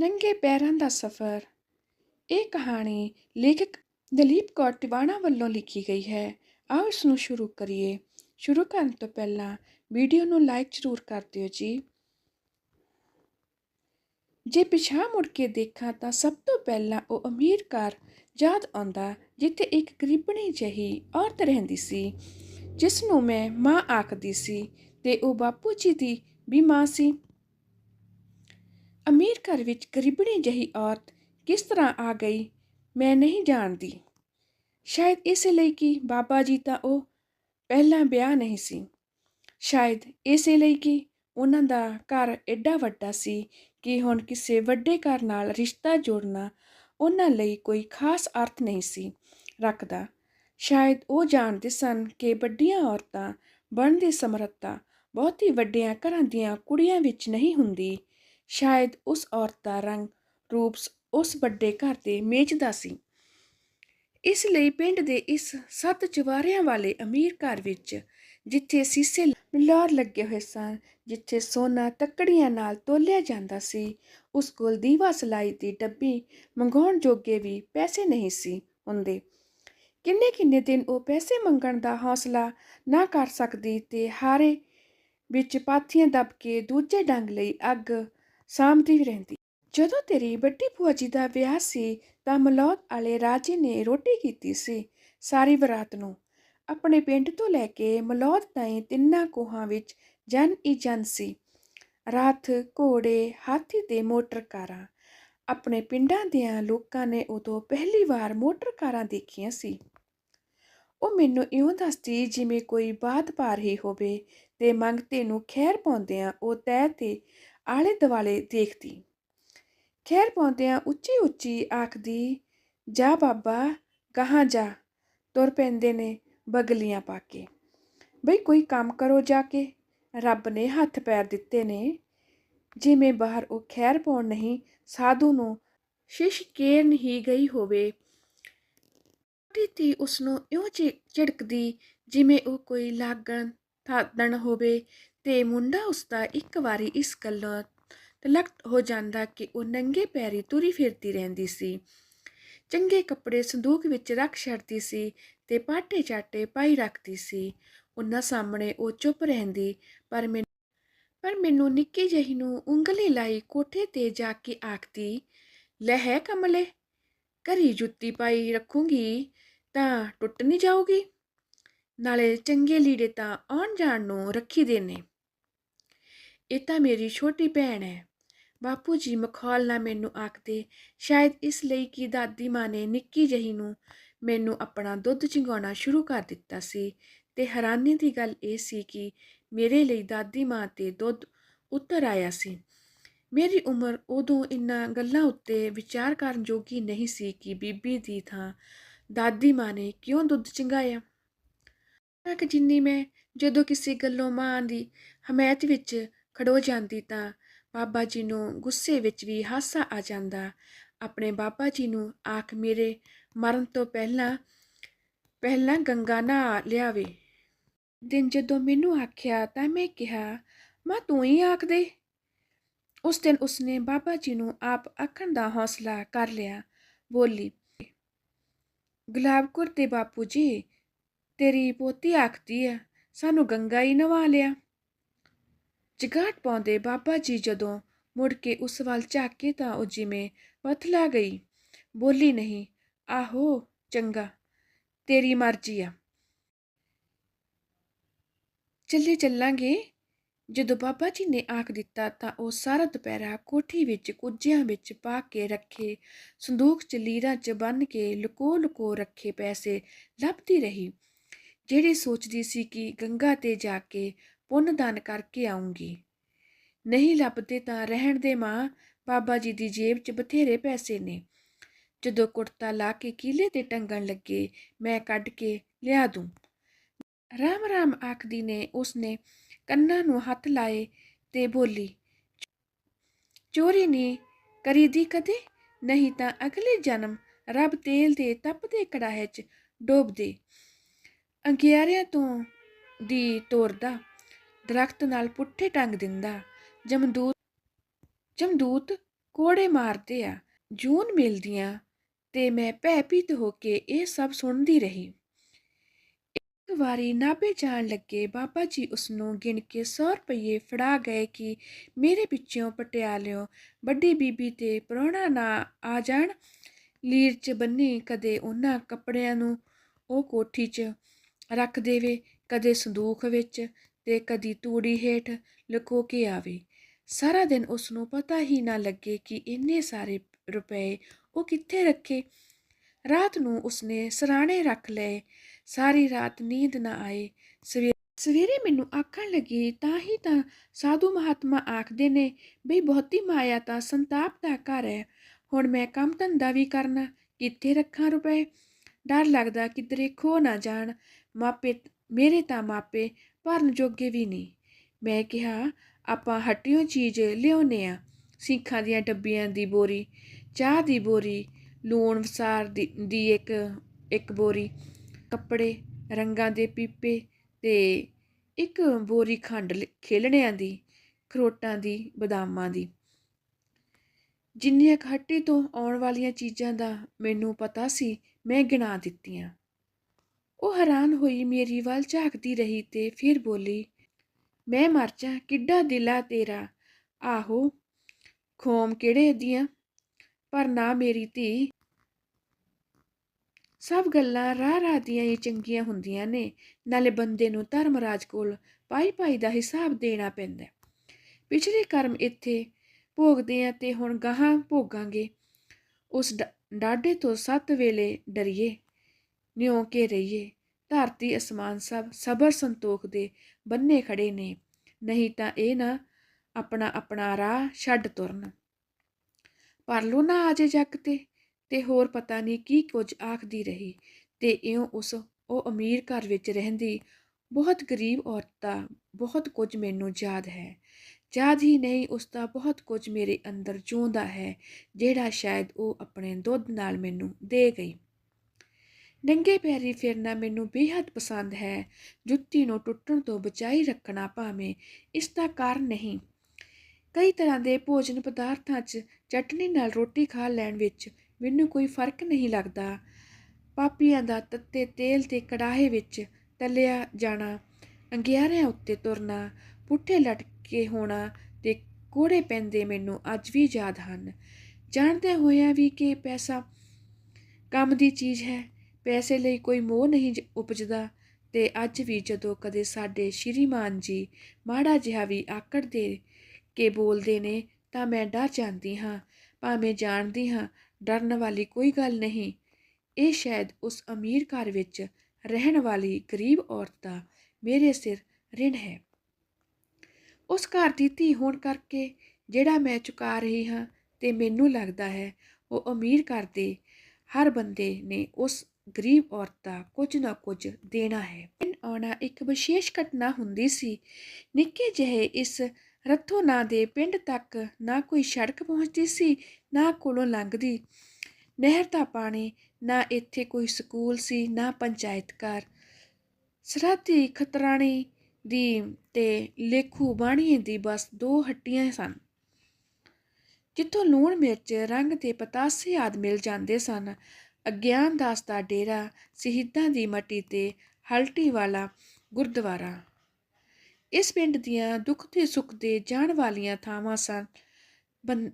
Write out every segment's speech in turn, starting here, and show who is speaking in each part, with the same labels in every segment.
Speaker 1: ਨੰਗੇ ਪੈਰਾਂ ਦਾ ਸਫ਼ਰ। ਇਹ ਕਹਾਣੀ ਲੇਖਕ ਦਲੀਪ ਕੌਰ ਟਿਵਾਣਾ ਵੱਲੋਂ ਲਿਖੀ ਗਈ ਹੈ। ਆਓ ਇਸ ਨੂੰ ਸ਼ੁਰੂ ਕਰੀਏ। ਸ਼ੁਰੂ ਕਰਨ ਤੋਂ ਪਹਿਲਾਂ ਵੀਡੀਓ ਨੂੰ ਲਾਈਕ ਜ਼ਰੂਰ ਕਰ ਦਿਓ ਜੀ। ਜੇ ਪਿਛਾਂ ਮੁੜ ਕੇ ਦੇਖਾਂ ਤਾਂ ਸਭ ਤੋਂ ਪਹਿਲਾਂ ਉਹ ਅਮੀਰ ਘਰ ਯਾਦ ਆਉਂਦਾ, ਜਿੱਥੇ ਇੱਕ ਗਰੀਬਣੀ ਜਿਹੀ ਔਰਤ ਰਹਿੰਦੀ ਸੀ ਜਿਸ ਨੂੰ ਮੈਂ ਮਾਂ ਆਖਦੀ ਸੀ ਤੇ ਉਹ ਬਾਪੂ ਜੀ ਦੀ ਵੀ ਮਾਂ ਸੀ। ਅਮੀਰ ਘਰ ਵਿੱਚ ਗਰੀਬਣੀ ਜਿਹੀ ਔਰਤ ਕਿਸ ਤਰ੍ਹਾਂ ਆ ਗਈ, ਮੈਂ ਨਹੀਂ ਜਾਣਦੀ। ਸ਼ਾਇਦ ਇਸ ਲਈ ਕਿ ਬਾਬਾ ਜੀ ਤਾਂ ਉਹ ਪਹਿਲਾਂ ਵਿਆਹ ਨਹੀਂ ਸੀ। ਸ਼ਾਇਦ ਇਸੇ ਲਈ ਕਿ ਉਹਨਾਂ ਦਾ ਘਰ ਐਡਾ ਵੱਡਾ ਸੀ ਕਿ ਹੁਣ ਕਿਸੇ ਵੱਡੇ ਘਰ ਨਾਲ ਰਿਸ਼ਤਾ ਜੋੜਨਾ ਉਹਨਾਂ ਲਈ ਕੋਈ ਖਾਸ ਅਰਥ ਨਹੀਂ ਸੀ ਰੱਖਦਾ। ਸ਼ਾਇਦ ਉਹ ਜਾਣਦੇ ਸਨ ਕਿ ਵੱਡੀਆਂ ਔਰਤਾਂ ਬਣਨ ਦੀ ਸਮਰੱਥਾ ਬਹੁਤੀ ਵੱਡਿਆਂ ਘਰਾਂ ਦੀਆਂ ਕੁੜੀਆਂ ਵਿੱਚ ਨਹੀਂ ਹੁੰਦੀ ਸ਼ਾਇਦ ਉਸ ਔਰਤ ਦਾ ਰੰਗ, ਰੂਪ ਉਸ ਵੱਡੇ ਘਰ ਦੇ ਮੇਜਦਾ ਸੀ। ਇਸ ਲਈ ਪਿੰਡ ਦੇ ਇਸ ਸੱਤ ਚਵਾਰਿਆਂ ਵਾਲੇ ਅਮੀਰ ਘਰ ਵਿੱਚ, ਜਿੱਥੇ ਸੀਸੇ ਲਾਰ ਲੱਗੇ ਹੋਏ ਸਨ, ਜਿੱਥੇ ਸੋਨਾ ਤੱਕੜੀਆਂ ਨਾਲ ਤੋਲਿਆ ਜਾਂਦਾ ਸੀ, ਉਸ ਕੋਲ ਦੀਵਾ ਸਲਾਈ ਦੀ ਡੱਬੀ ਮੰਗਾਉਣ ਜੋਗੇ ਵੀ ਪੈਸੇ ਨਹੀਂ ਸੀ ਹੁੰਦੇ। ਕਿੰਨੇ ਕਿੰਨੇ ਦਿਨ ਉਹ ਪੈਸੇ ਮੰਗਣ ਦਾ ਹੌਸਲਾ ਨਾ ਕਰ ਸਕਦੀ ਤੇ ਹਾਰੇ ਵਿੱਚ ਪਾਥੀਆਂ ਦੱਬ ਕੇ ਦੂਜੇ ਡੰਗ ਲਈ ਅੱਗ ਸਾਂਭਦੀ ਰਹਿੰਦੀ। ਜਦੋਂ ਤੇਰੀ ਵੱਡੀ ਭੂਆ ਜੀ ਦਾ ਵਿਆਹ ਸੀ, ਤਾਂ ਮਲੌਦ ਵਾਲੇ ਰਾਜੇ ਨੇ ਰੋਟੀ ਕੀਤੀ ਸੀ ਸਾਰੀ ਬਰਾਤ ਨੂੰ। ਆਪਣੇ ਪਿੰਡ ਤੋਂ ਲੈ ਕੇ ਮਲੌਦ ਤਾਈਂ ਤਿੰਨਾਂ ਕੋਹਾਂ ਵਿੱਚ ਜਨ ਹੀ ਜਨ ਸੀ। ਰਾਤ ਘੋੜੇ, ਹਾਥੀ ਤੇ ਮੋਟਰ ਕਾਰਾਂ। ਆਪਣੇ ਪਿੰਡਾਂ ਦਿਆਂ ਲੋਕਾਂ ਨੇ ਉਦੋਂ ਪਹਿਲੀ ਵਾਰ ਮੋਟਰ ਕਾਰਾਂ ਦੇਖੀਆਂ ਸੀ। ਉਹ ਮੈਨੂੰ ਇਉਂ ਦੱਸਦੀ, ਜਿਵੇਂ ਕੋਈ ਬਾਤ ਪਾ ਰਹੀ ਹੋਵੇ ਤੇ ਮੰਗਤੇ ਨੂੰ ਖੈਰ ਪਾਉਂਦਿਆਂ ਉਹ ਤੈ ਤੇ ਆਲੇ ਦੁਆਲੇ ਦੇਖਦੀ। ਖੈਰ ਪਾਉਂਦਿਆਂ ਉੱਚੀ ਉੱਚੀ ਆਖਦੀ, ਜਾ ਬਾਬਾ ਕਹਾਂ ਜਾ। ਤੁਰ ਪੈਂਦੇ ਨੇ ਬਗਲੀਆਂ ਪਾ ਕੇ। ਬਈ ਕੋਈ ਕੰਮ ਕਰੋ ਜਾ ਕੇ। ਰੱਬ ਨੇ ਹੱਥ ਪੈਰ ਦਿੱਤੇ ਨੇ। ਜਿਵੇਂ ਬਾਹਰ ਉਹ ਖੈਰ ਪਾਉਣ ਨਹੀਂ, ਸਾਧੂ ਨੂੰ ਸ਼ਿਸ਼ ਕੇਰਨ ਹੀ ਗਈ ਹੋਵੇ। ਤੀ ਉਸ ਨੂੰ ਇਉਂ ਝਿੜਕਦੀ ਜਿਵੇਂ ਉਹ ਕੋਈ ਲਾਗਣ, ਥਾਦਣ ਹੋਵੇ। ਤੇ ਮੁੰਡਾ ਉਸਦਾ ਇੱਕ ਵਾਰੀ ਇਸ ਗੱਲੋਂ ਤਲਕਟ ਹੋ ਜਾਂਦਾ ਕਿ ਉਹ ਨੰਗੇ ਪੈਰੀ ਤੁਰੀ ਫਿਰਦੀ ਰਹਿੰਦੀ ਸੀ। ਚੰਗੇ ਕੱਪੜੇ ਸੰਦੂਕ ਵਿੱਚ ਰੱਖ ਛੱਡਦੀ ਸੀ ਤੇ ਪਾਟੇ ਚਾਟੇ ਪਾਈ ਰੱਖਦੀ ਸੀ। ਉਹਨਾਂ ਸਾਹਮਣੇ ਉਹ ਚੁੱਪ ਰਹਿੰਦੀ, ਪਰ ਮੈਂ ਪਰ ਮੈਨੂੰ ਨਿੱਕੀ ਜਿਹੀ ਨੂੰ ਉਂਗਲੀ ਲਾਈ ਕੋਠੇ ਤੇ ਜਾ ਕੇ ਆਖਦੀ, ਲੈ ਹੈ ਕਮਲੇ, ਘਰੀ ਜੁੱਤੀ ਪਾਈ ਰੱਖੂੰਗੀ ਤਾਂ ਟੁੱਟ ਨਹੀਂ ਜਾਊਗੀ? ਨਾਲੇ ਚੰਗੇ ਲੀੜੇ ਤਾਂ ਆਉਣ ਜਾਣ ਨੂੰ ਰੱਖੀ ਦੇ ਨੇ। ਇਹ ਤਾਂ ਮੇਰੀ ਛੋਟੀ ਭੈਣ ਹੈ। ਬਾਪੂ ਜੀ ਮਖੌਲ ਨਾਲ ਮੈਨੂੰ ਆਖਦੇ, ਸ਼ਾਇਦ ਇਸ ਲਈ ਕਿ ਦਾਦੀ ਮਾਂ ਨੇ ਨਿੱਕੀ ਜਹੀ ਨੂੰ ਮੈਨੂੰ ਆਪਣਾ ਦੁੱਧ ਚਿੰਗਾਉਣਾ ਸ਼ੁਰੂ ਕਰ ਦਿੱਤਾ ਸੀ। ਤੇ ਹੈਰਾਨੀ ਦੀ ਗੱਲ ਇਹ ਸੀ ਕਿ ਮੇਰੇ ਲਈ ਦਾਦੀ ਮਾਂ ਤੇ ਦੁੱਧ ਉੱਤਰ ਆਇਆ ਸੀ। ਮੇਰੀ ਉਮਰ ਉਦੋਂ ਇਨ੍ਹਾਂ ਗੱਲਾਂ ਉੱਤੇ ਵਿਚਾਰ ਕਰਨ ਜੋਗੀ ਨਹੀਂ ਸੀ ਕਿ ਬੀਬੀ ਦੀ ਥਾਂ ਦਾਦੀ ਮਾਂ ਨੇ ਕਿਉਂ ਦੁੱਧ ਚਿੰਗਾਇਆ। ਤੱਕ ਜਿੰਨੀ ਮੈਂ ਜਦੋਂ ਕਿਸੇ ਗੱਲੋਂ ਮਾਂ ਦੀ ਹਮਾਇਤ ਵਿੱਚ ਖੜੋ ਜਾਂਦੀ ਤਾਂ ਬਾਬਾ ਜੀ ਨੂੰ ਗੁੱਸੇ ਵਿੱਚ ਵੀ ਹਾਸਾ ਆ ਜਾਂਦਾ। ਆਪਣੇ ਬਾਬਾ ਜੀ ਨੂੰ ਆਖ, ਮੇਰੇ ਮਰਨ ਤੋਂ ਪਹਿਲਾਂ ਪਹਿਲਾਂ ਗੰਗਾ ਨਾ ਲਿਆਵੇ। ਦਿਨ ਜਦੋਂ ਮੈਨੂੰ ਆਖਿਆ ਤਾਂ ਮੈਂ ਕਿਹਾ, ਮਾਂ, ਤੂੰ ਹੀ ਆਖ ਦੇ। ਉਸ ਦਿਨ ਉਸਨੇ ਬਾਬਾ ਜੀ ਨੂੰ ਆਪ ਆਖਣ ਦਾ ਹੌਸਲਾ ਕਰ ਲਿਆ। ਬੋਲੀ, ਗੁਲਾਬਕੁਰ ਤੇ ਬਾਪੂ ਜੀ, ਤੇਰੀ ਪੋਤੀ ਆਖਦੀ ਹੈ, ਸਾਨੂੰ ਗੰਗਾ ਹੀ ਨਵਾ ਲਿਆ। ਜਗਾਟ ਪਾਉਂਦੇ ਬਾਬਾ ਜੀ ਜਦੋਂ ਮੁੜ ਕੇ ਉਸ ਵੱਲ ਝਾਕੇ ਤਾਂ ਉਹ ਜਿਵੇਂ ਪਥਲਾ ਗਈ। ਬੋਲੀ ਨਹੀਂ, ਆਹੋ, ਚੰਗਾ, ਤੇਰੀ ਮਰਜ਼ੀ ਆ। ਚੱਲੇ ਚੱਲਾਂਗੇ। ਜਦੋਂ ਬਾਬਾ ਜੀ ਨੇ ਆਖ ਦਿੱਤਾ ਤਾਂ ਉਹ ਸਾਰਾ ਦੁਪਹਿਰਾ ਕੋਠੀ ਵਿੱਚ ਕੁੱਜਿਆਂ ਵਿੱਚ ਪਾ ਕੇ ਰੱਖੇ, ਸੰਦੂਕ ਚ ਲੀਰਾਂ ਚ ਬੰਨ ਕੇ ਲੁਕੋ ਲੁਕੋ ਰੱਖੇ ਪੈਸੇ ਲੱਭਦੀ ਰਹੀ। ਜਿਹੜੀ ਸੋਚਦੀ ਸੀ ਕਿ ਗੰਗਾ ਤੇ ਜਾ ਕੇ ਪੁੰਨ ਦਾਨ ਕਰਕੇ ਆਉਂਗੀ ਨਹੀਂ ਲੱਭਦੇ ਤਾਂ ਰਹਿਣ ਦੇ ਮਾਂ, ਬਾਬਾ ਜੀ ਦੀ ਜੇਬ 'ਚ ਬਥੇਰੇ ਪੈਸੇ ਨੇ। ਜਦੋਂ ਕੁੜਤਾ ਲਾ ਕੇ ਕੀਲੇ ਤੇ ਟੰਗਣ ਲੱਗੇ, ਮੈਂ ਕੱਢ ਕੇ ਲਿਆ ਦੂੰ। ਰਾਮ ਰਾਮ ਆਖਦੀ ਨੇ, ਉਸਨੇ ਕੰਨਾਂ ਨੂੰ ਹੱਥ ਲਾਏ ਤੇ ਬੋਲੀ, ਚੋਰੀ ਨਹੀਂ ਕਰੀਦੀ ਕਦੇ? ਨਹੀਂ ਤਾਂ ਅਗਲੇ ਜਨਮ ਰੱਬ ਤੇਲ ਦੇ ਤਪਦੇ ਕੜਾਹੇ 'ਚ ਡੋਬ ਦੇ ਅੰਗਿਆਰਿਆਂ ਤੋਂ ਦੀ ਤੋਰਦਾ। ਦਰਖਤ ਨਾਲ ਪੁੱਠੇ ਟੰਗ ਦਿੰਦਾ। ਜਮਦੂਤ ਜਮਦੂਤ ਕੋੜੇ ਮਾਰਦੇ ਆ, ਜੂਨ ਮਿਲਦੀਆਂ ਤੇ ਮੈਂ ਭੈਭੀਤ ਹੋ ਕੇ ਇਹ ਸਭ ਸੁਣਦੀ ਰਹੀ। ਇੱਕ ਵਾਰੀ ਨਾਭੇ ਜਾਣ ਲੱਗੇ ਬਾਬਾ ਜੀ ਉਸ ਨੂੰ ਗਿਣ ਕੇ 100 ਰੁਪਏ ਫੜਾ ਗਏ ਕਿ ਮੇਰੇ ਪਿੱਛੋਂ ਪਟਿਆਲਿਓਂ ਵੱਡੀ ਬੀਬੀ ਤੇ ਪ੍ਰਾਹੁਣਾ ਨਾ ਆ ਜਾਣ। ਲੀਰ 'ਚ ਬੰਨੀ ਕਦੇ ਉਹਨਾਂ ਕੱਪੜਿਆਂ ਨੂੰ, ਉਹ ਕੋਠੀ 'ਚ ਰੱਖ ਦੇਵੇ, ਕਦੇ ਸੰਦੂਖ ਵਿੱਚ ਤੇ ਕਦੀ ਤੂੜੀ ਹੇਠ ਲੁਕੋ ਕੇ ਆਵੇ। ਸਾਰਾ ਦਿਨ ਉਸ ਨੂੰ ਪਤਾ ਹੀ ਨਾ ਲੱਗੇ ਕਿ ਇੰਨੇ ਸਾਰੇ ਰੁਪਏ ਉਹ ਕਿੱਥੇ ਰੱਖੇ। ਰਾਤ ਨੂੰ ਉਸਨੇ ਸਰਾਣੇ ਰੱਖ ਲਏ। ਸਾਰੀ ਰਾਤ ਨੀਂਦ ਨਾ ਆਏ। ਸਵੇ- ਸਵੇਰੇ ਮੈਨੂੰ ਆਖਣ ਲੱਗੀ, ਤਾਂ ਹੀ ਤਾਂ ਸਾਧੂ ਮਹਾਤਮਾ ਆਖਦੇ ਨੇ ਬਈ ਬਹੁਤੀ ਮਾਇਆ ਤਾਂ ਸੰਤਾਪ ਦਾ ਘਰ ਹੈ। ਹੁਣ ਮੈਂ ਕੰਮ ਧੰਦਾ ਵੀ ਕਰਨਾ, ਕਿੱਥੇ ਰੱਖਾਂ ਰੁਪਏ? ਡਰ ਲੱਗਦਾ ਕਿਧਰੇ ਖੋ ਨਾ ਜਾਣ। ਮਾਪੇ ਮੇਰੇ ਤਾਂ ਮਾਪੇ ਭਰਨ ਜੋਗੇ ਵੀ ਨਹੀਂ। ਮੈਂ ਕਿਹਾ, ਆਪਾਂ ਹੱਟਿਓਂ ਚੀਜ਼ ਲਿਆਉਨੇ ਆ, ਸੀਖਾਂ ਦੀਆਂ ਡੱਬੀਆਂ ਦੀ ਬੋਰੀ, ਚਾਹ ਦੀ ਬੋਰੀ, ਲੂਣ ਵਸਾਰ ਦੀ ਇੱਕ ਇੱਕ ਬੋਰੀ, ਕੱਪੜੇ, ਰੰਗਾਂ ਦੇ ਪੀਪੇ ਤੇ ਇੱਕ ਬੋਰੀ ਖੰਡ ਖੇਲਣਿਆਂ ਦੀ, ਖਰੋਟਾਂ ਦੀ, ਬਦਾਮਾਂ ਦੀ। ਜਿੰਨੀਆਂ ਕੁ ਹੱਟੀ ਤੋਂ ਆਉਣ ਵਾਲੀਆਂ ਚੀਜ਼ਾਂ ਦਾ ਮੈਨੂੰ ਪਤਾ ਸੀ, ਮੈਂ ਗਿਣਾ ਦਿੱਤੀਆਂ। ਉਹ ਹੈਰਾਨ ਹੋਈ ਮੇਰੀ ਵੱਲ ਝਾਕਦੀ ਰਹੀ ਤੇ ਫਿਰ ਬੋਲੀ, ਮੈਂ ਮਰ ਜਾ, ਕਿੱਡਾ ਦਿਲਾ ਤੇਰਾ। ਆਹੋ, ਖੋਮ ਕਿਹੜੇ ਦੀਆਂ? ਪਰ ਨਾ ਮੇਰੀ ਧੀ। ਸਭ ਗੱਲਾਂ ਰਾਹ ਰਾਹ ਦੀਆਂ ਹੀ ਚੰਗੀਆਂ ਹੁੰਦੀਆਂ ਨੇ, ਨਾਲੇ ਬੰਦੇ ਨੂੰ ਧਰਮਰਾਜ ਕੋਲ ਪਾਈ ਪਾਈ ਦਾ ਹਿਸਾਬ ਦੇਣਾ ਪੈਂਦਾ ਪਿਛਲੇ ਕਰਮ ਇੱਥੇ ਭੋਗਦੇ ਆ ਤੇ ਹੁਣ ਗਾਹਾਂ ਭੋਗਾਂਗੇ। ਉਸ ਡਾਢੇ ਤੋਂ ਸੱਤ ਵੇਲੇ ਡਰੀਏ। ਨਿਉ ਕੇ ਰਹੀਏ। ਧਰਤੀ, ਅਸਮਾਨ ਸਭ ਸਬਰ ਸੰਤੋਖ ਦੇ ਬੰਨੇ ਖੜੇ ਨੇ। ਨਹੀਂ ਤਾਂ ਇਹ ਨਾ ਆਪਣਾ ਆਪਣਾ ਰਾਹ ਛੱਡ ਤੁਰਨ। ਪਰ ਲੋ ਨਾ ਆਜੇ ਜੱਗ ਤੇ ਤੇ ਹੋਰ ਪਤਾ ਨਹੀਂ ਕੀ ਕੁਝ ਆਖਦੀ ਰਹੀ। ਤੇ ਇਉਂ ਉਸ ਉਹ ਅਮੀਰ ਘਰ ਵਿੱਚ ਰਹਿੰਦੀ। ਬਹੁਤ ਗਰੀਬ ਔਰਤ ਦਾ ਬਹੁਤ ਕੁਝ ਮੈਨੂੰ ਯਾਦ ਹੈ। ਯਾਦ ਹੀ ਨਹੀਂ ਉਸ ਦਾ ਬਹੁਤ ਕੁਝ ਮੇਰੇ ਅੰਦਰ ਜਿਉਂਦਾ ਹੈ, ਜਿਹੜਾ ਸ਼ਾਇਦ ਉਹ ਆਪਣੇ ਦੁੱਧ ਨਾਲ ਮੈਨੂੰ ਦੇ ਗਈ। ਨੰਗੇ ਪੈਰੀ ਫਿਰਨਾ ਮੈਨੂੰ ਬੇਹੱਦ ਪਸੰਦ ਹੈ। ਜੁੱਤੀ ਨੂੰ ਟੁੱਟਣ ਤੋਂ ਬਚਾਈ ਰੱਖਣਾ ਭਾਵੇਂ ਇਸ ਦਾ ਕਾਰਨ ਨਹੀਂ। ਕਈ ਤਰ੍ਹਾਂ ਦੇ ਭੋਜਨ ਪਦਾਰਥਾਂ 'ਚ ਚਟਨੀ ਨਾਲ ਰੋਟੀ ਖਾ ਲੈਣ ਵਿੱਚ ਮੈਨੂੰ ਕੋਈ ਫ਼ਰਕ ਨਹੀਂ ਲੱਗਦਾ। ਪਾਪੀਆਂ ਦਾ ਤੱਤੇ ਤੇਲ ਤੇ ਕੜਾਹੇ ਵਿੱਚ ਤਲਿਆ ਜਾਣਾ, ਅੰਗਿਆਰਿਆਂ ਉੱਤੇ ਤੁਰਨਾ, ਪੁੱਠੇ ਲਟਕੇ ਹੋਣਾ ਤੇ ਕੋੜੇ ਪੈਂਦੇ ਮੈਨੂੰ ਅੱਜ ਵੀ ਯਾਦ ਹਨ। ਜਾਣਦੇ ਹੋਇਆਂ ਵੀ ਕਿ ਪੈਸਾ ਕੰਮ ਦੀ ਚੀਜ਼ ਹੈ। ਪੈਸੇ ਲਈ ਕੋਈ ਮੋਹ ਨਹੀਂ ਜ- ਉਪਜਦਾ। ਤੇ ਅੱਜ ਵੀ ਜਦੋਂ ਕਦੇ ਸਾਡੇ ਸ਼੍ਰੀਮਾਨ ਜੀ ਮਾੜਾ ਜਿਹਾ ਵੀ ਆਕੜ ਦੇ ਕੇ ਬੋਲਦੇ ਨੇ, ਤਾਂ ਮੈਂ ਡਰ ਜਾਂਦੀ ਹਾਂ। ਭਾਵੇਂ ਜਾਣਦੀ ਹਾਂ, ਡਰਨ ਵਾਲੀ ਕੋਈ ਗੱਲ ਨਹੀਂ। ਇਹ ਸ਼ਾਇਦ ਉਸ ਅਮੀਰ ਘਰ ਵਿੱਚ ਰਹਿਣ ਵਾਲੀ ਗਰੀਬ ਔਰਤ ਦਾ ਮੇਰੇ ਸਿਰ ਰਿਣ ਹੈ। ਉਸ ਘਰ ਦੀ ਧੀ ਹੋਣ ਕਰਕੇ ਜਿਹੜਾ ਮੈਂ ਚੁਕਾ ਰਹੀ ਹਾਂ, ਤੇ ਮੈਨੂੰ ਲੱਗਦਾ ਹੈ, ਉਹ ਅਮੀਰ ਘਰ ਦੇ ਹਰ ਬੰਦੇ ਨੇ ਉਸ ਗਰੀਬ ਔਰਤ ਦਾ ਕੁਝ ਨਾ ਕੁਝ ਦੇਣਾ ਹੈ। ਪਿੰਡ ਆਉਣਾ ਇੱਕ ਵਿਸ਼ੇਸ਼ ਘਟਨਾ ਹੁੰਦੀ ਸੀ। ਨਿੱਕੇ ਜਿਹੇ ਇਸ ਰੱਥੋ ਨਾਂ ਦੇ ਪਿੰਡ ਤੱਕ ਨਾ ਕੋਈ ਸੜਕ ਪਹੁੰਚਦੀ ਸੀ, ਨਾ ਕੋਲੋਂ ਲੰਘਦੀ। ਨਹਿਰ ਦਾ ਪਾਣੀ, ਨਾ ਇੱਥੇ ਕੋਈ ਸਕੂਲ ਸੀ, ਨਾ ਪੰਚਾਇਤ ਘਰ ਸਰਹੱਦੀ ਖਤਰਾਣੀ ਦੀ ਤੇ ਲੇਖੂ ਬਾਣੀ ਦੀ ਬਸ ਦੋ ਹੱਟੀਆਂ ਸਨ। ਜਿੱਥੋਂ ਲੂਣ ਮਿਰਚ, ਰੰਗ ਤੇ ਪਤਾਸੇ ਆਦ ਮਿਲ ਜਾਂਦੇ ਸਨ। ਅਗਿਆਨ ਦਾਸ ਦਾ ਡੇਰਾ ਸ਼ਹੀਦਾਂ ਦੀ ਮੱਟੀ ਤੇ ਹਲਟੀ ਵਾਲਾ ਗੁਰਦੁਆਰਾ। ਇਸ ਪਿੰਡ ਦੀਆਂ ਦੁੱਖ ਤੇ ਸੁੱਖ ਦੇ ਜਾਣ ਵਾਲੀਆਂ ਥਾਵਾਂ ਸਨ।